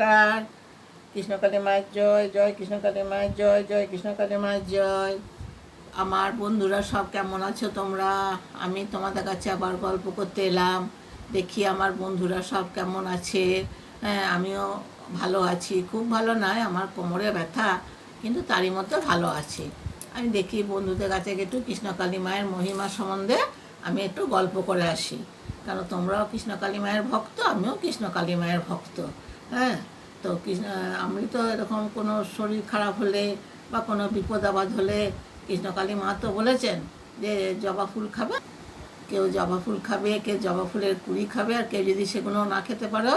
নমস্কার। কৃষ্ণকালী মায়ের জয় জয় কৃষ্ণকালী মায়ের জয় জয় কৃষ্ণকালী মায়ের জয়। আমার বন্ধুরা সব কেমন আছো তোমরা? আমি তোমাদের কাছে আবার গল্প করতে এলাম। দেখি আমার বন্ধুরা সব কেমন আছে? হ্যাঁ আমিও ভালো আছি। খুব ভালো নয়, আমার কোমরে ব্যথা, কিন্তু তারই মধ্যে ভালো আছি। আমি দেখি বন্ধুদের কাছে একটু কৃষ্ণকালী মায়ের মহিমা সম্বন্ধে আমি একটু গল্প করে আসি। কারণ তোমরাও কৃষ্ণকালী মায়ের ভক্ত, আমিও কৃষ্ণকালী মায়ের ভক্ত। হ্যাঁ তো আমি তো এরকম কোনো শরীর খারাপ হলে বা কোনো বিপদ আপদ হলে কৃষ্ণকালী মা তো বলেছেন যে জবা ফুল খাবে। কেউ জবা ফুল খাবে, কেউ জবা ফুলের কুড়ি খাবে, আর কেউ যদি সেগুলো না খেতে পারো,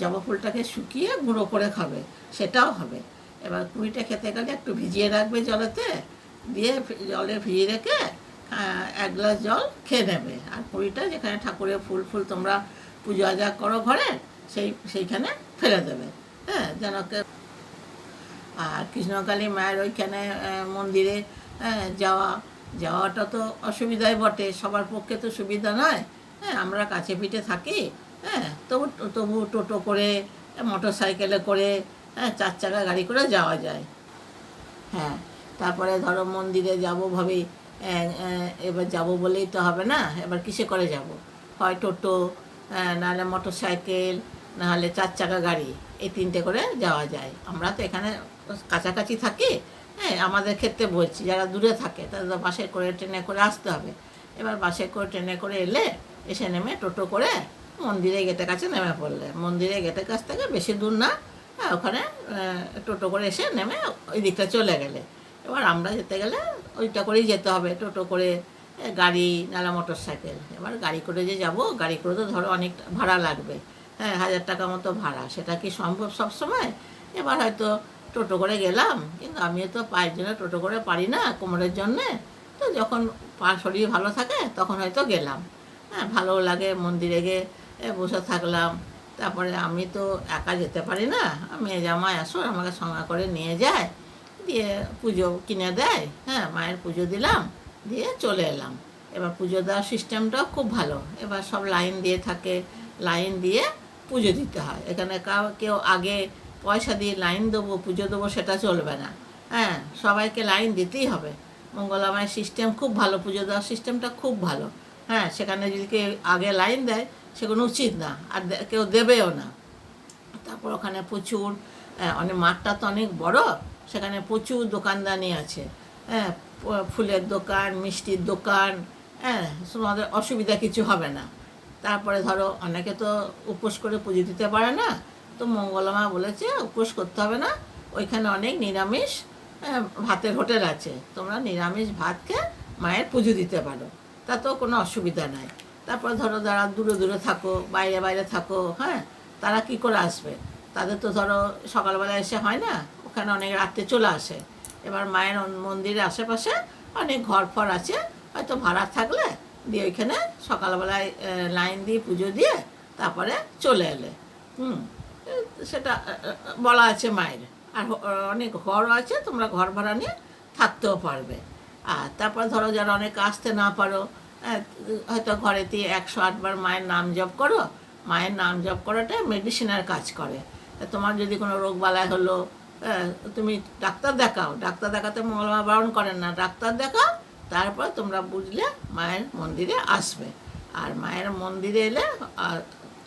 জবা ফুলটাকে শুকিয়ে গুঁড়ো করে খাবে, সেটাও হবে। এবার কুড়িটা খেতে গেলে একটু ভিজিয়ে রাখবে জলেতে, দিয়ে জলে ভিজিয়ে রেখে এক গ্লাস জল খেয়ে নেবে। আর কুড়িটা যেখানে ঠাকুরের ফুল ফুল তোমরা পুজো আজা করো ঘরে সেই, সেইখানে ফেলে দেবে। হ্যাঁ যেন আর কৃষ্ণকালী মায়ের ওইখানে মন্দিরে যাওয়া, যাওয়াটা তো অসুবিধাই বটে। সবার পক্ষে তো সুবিধা নয়। হ্যাঁ আমরা কাছে পিঠে থাকি। হ্যাঁ তবু তবু টোটো করে মোটর সাইকেলে করে হ্যাঁ চার চাকা গাড়ি করে যাওয়া যায়। হ্যাঁ তারপরে ধরো মন্দিরে যাব ভাবি এবার যাব বলেই তো হবে না। এবার কিসে করে যাব? হয় টোটো নাহলে মোটর সাইকেল নাহলে চার চাকা গাড়ি, এই তিনটে করে যাওয়া যায়। আমরা তো এখানে কাছাকাছি থাকি হ্যাঁ আমাদের ক্ষেত্রে বলছি, যারা দূরে থাকে, তাদের তো বাসে করে, ট্রেনে করে আসতে হবে। এবার বাসে করে, ট্রেনে করে এলে এসে নেমে টোটো করে মন্দিরে গেটের কাছে নেমে পড়লে। মন্দিরে গেটের কাছ থেকে বেশি দূর না হ্যাঁ ওখানে টোটো করে এসে নেমে ওই দিকটা চলে গেলে। এবার আমরা যেতে গেলে ওইটা করেই যেতে হবে, টোটো করে গাড়ি, নালা মোটর সাইকেল এবার গাড়ি করে যে যাব, গাড়ি করে তো ধরো অনেক ভাড়া লাগবে। হ্যাঁ হাজার টাকা মতো ভাড়া। সেটা কি সম্ভব সব সময় এবার হয়তো টোটো করে গেলাম, কিন্তু আমিও তো পায়ের জন্য টোটো করে পারি না কোমরের জন্যে। তো যখন পা শরীর ভালো থাকে, তখন হয়তো গেলাম। হ্যাঁ ভালো লাগে, মন্দিরে গিয়ে বসে থাকলাম। তারপরে আমি তো একা যেতে পারি না। মেয়ে জামাই আসো, আমাকে সঙ্গে করে নিয়ে যায়। দিয়ে পুজো কিনে দেয়। হ্যাঁ মায়ের পুজো দিলাম, দিয়ে চলে এলাম। এবার পুজো দেওয়ার সিস্টেমটাও খুব ভালো। এবার সব লাইন দিয়ে থাকে। লাইন দিয়ে পুজো দিতে হয়। এখানে কাউ, কেউ আগে পয়সা দিয়ে লাইন দেবো, পুজো দেবো, সেটা চলবে না। হ্যাঁ সবাইকে লাইন দিতেই হবে। মঙ্গলামায়ের সিস্টেম খুব ভালো, পুজো দেওয়ার সিস্টেমটা খুব ভালো। হ্যাঁ সেখানে যদি কেউ আগে লাইন দেয় সেগুলো উচিত না, আর কেউ দেবেও না। তারপর ওখানে প্রচুর অনেক মাঠটা তো অনেক বড়, সেখানে প্রচুর দোকানদানি আছে। হ্যাঁ ফুলের দোকান, মিষ্টির দোকান হ্যাঁ তোমাদের অসুবিধা কিছু হবে না। তারপরে ধরো অনেকে তো উপোস করে পুজো দিতে পারে না, তো মঙ্গলমা বলেছে উপোস করতে হবে না, ওইখানে অনেক নিরামিষ ভাতের হোটেল আছে, তোমরা নিরামিষ ভাত খেয়ে মায়ের পুজো দিতে পারো, তাতেও কোনো অসুবিধা নাই। তারপর ধরো যারা দূরে দূরে থাকো, বাইরে বাইরে থাকো হ্যাঁ তারা কি করে আসবে? তাদের তো ধরো সকালবেলা এসে হয় না, ওখানে অনেক রাত্রে চলে আসে। এবার মায়ের মন্দিরের আশেপাশে অনেক ঘর ফর আছে, হয়তো ভাড়া থাকলে দিয়ে ওইখানে সকালবেলায় লাইন দিয়ে পুজো দিয়ে তারপরে চলে এলে। হুম সেটা বলা আছে মায়ের। আর অনেক ঘরও আছে, তোমরা ঘর ভাড়া নিয়ে থাকতেও পারবে। আর তারপর ধরো যারা অনেক আসতে না পারো হয়তো ঘরেতে একশো আটবার মায়ের নাম জপ করো, মায়ের নাম জপ করাটা মেডিসিনের কাজ করে। তোমার যদি কোনো রোগ বালাই হলো তুমি ডাক্তার দেখাও। ডাক্তার দেখাতে মঙ্গলবার বারণ করেন না, ডাক্তার দেখাও তারপর তোমরা বুঝলে মায়ের মন্দিরে আসবে। আর মায়ের মন্দিরে এলে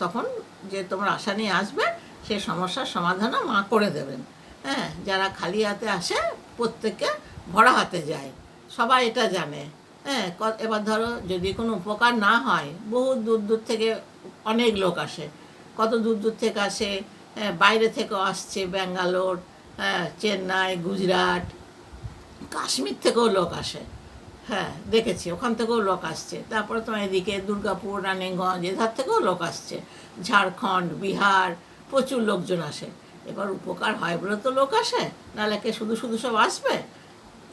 তখন যে তোমরা আশা নিয়ে আসবে সেই সমস্যার সমাধানও মা করে দেবেন। হ্যাঁ যারা খালি হাতে আসে প্রত্যেকে ভরা হাতে যায়। সবাই এটা জানে। হ্যাঁ এবার ধরো যদি কোনো উপকার না হয় বহু দূর দূর থেকে অনেক লোক আসে। কত দূর দূর থেকে আসে হ্যাঁ, বাইরে থেকেও আসছে ব্যাঙ্গালোর হ্যাঁ চেন্নাই গুজরাট কাশ্মীর থেকেও লোক আসে। হ্যাঁ দেখেছি। ওখান থেকেও লোক আসছে। তারপরে তোমার এদিকে দুর্গাপুর, রানীগঞ্জ, এধার থেকেও লোক আসছে। ঝাড়খণ্ড, বিহার, প্রচুর লোকজন আসে। এবার উপকার হয় বলে তো লোক আসে, নাহলে কে শুধু শুধু সব আসবে?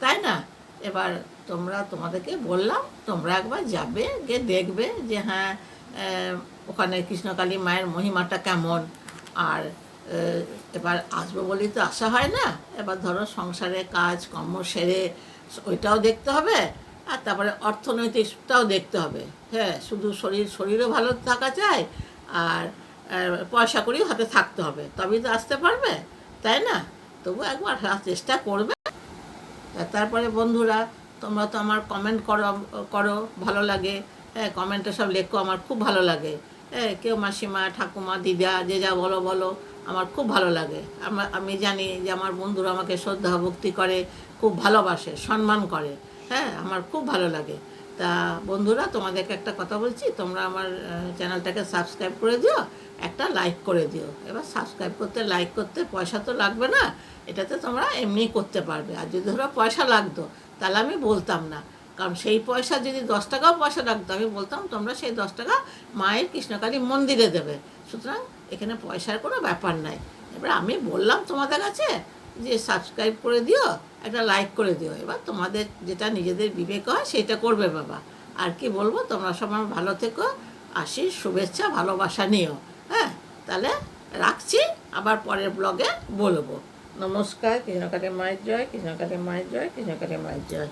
তাই না? এবার তোমরা, তোমাদেরকে বললাম, তোমরা একবার যাবে, গিয়ে দেখবে যে হ্যাঁ ওখানে কৃষ্ণকালী মায়ের মহিমাটা কেমন। আর এবার আসব বলেই তো আসা হয় না। এবার ধরো সংসারে কাজ, কর্ম সেরে ওইটাও দেখতে হবে, আর তারপরে অর্থনৈতিকটাও দেখতে হবে। হ্যাঁ শুধু শরীর, শরীরও ভালো থাকা চাই আর পয়সা করেও হাতে থাকতে হবে। তবেই তো আসতে পারবে, তাই না? তবু একবার চেষ্টা করবে। তারপরে বন্ধুরা, তোমরা তো আমার কমেন্ট করো করো, ভালো লাগে। হ্যাঁ কমেন্টে সব লেখো, আমার খুব ভালো লাগে। হ্যাঁ কেউ মাসিমা, ঠাকুমা, দিদা, যে যা বলো বলো। আমার খুব ভালো লাগে। আমার আমি জানি যে আমার বন্ধুরা আমাকে শ্রদ্ধা, ভক্তি করে, খুব ভালোবাসে, সম্মান করে। হ্যাঁ আমার খুব ভালো লাগে। তা বন্ধুরা, তোমাদেরকে একটা কথা বলছি, তোমরা আমার চ্যানেলটাকে সাবস্ক্রাইব করে দিও, একটা লাইক করে দিও। এবার সাবস্ক্রাইব করতে, লাইক করতে পয়সা তো লাগবে না, এটাতে তোমরা এমনি করতে পারবে। আর যদি ধরো পয়সা লাগতো, তাহলে আমি বলতাম না। কারণ সেই পয়সা যদি দশ টাকাও পয়সা লাগতো, আমি বলতাম তোমরা সেই দশ টাকা মায়ের কৃষ্ণকালী মন্দিরে দেবে। সুতরাং এখানে পয়সার কোনো ব্যাপার নাই। এবার আমি বললাম তোমাদের কাছে যে সাবস্ক্রাইব করে দিও, একটা লাইক করে দিও। এবার তোমাদের যেটা নিজেদের বিবেক হয় সেটা করবে বাবা। আর কি বলব, তোমরা সবাই ভালো থেকো, আসি, শুভেচ্ছা, ভালোবাসা নিও। হ্যাঁ তাহলে রাখছি, আবার পরের ব্লগে বলব। নমস্কার, কৃষ্ণকালী মায়ের জয়, কৃষ্ণকালী মায়ের জয়, কৃষ্ণকালী মায়ের জয়।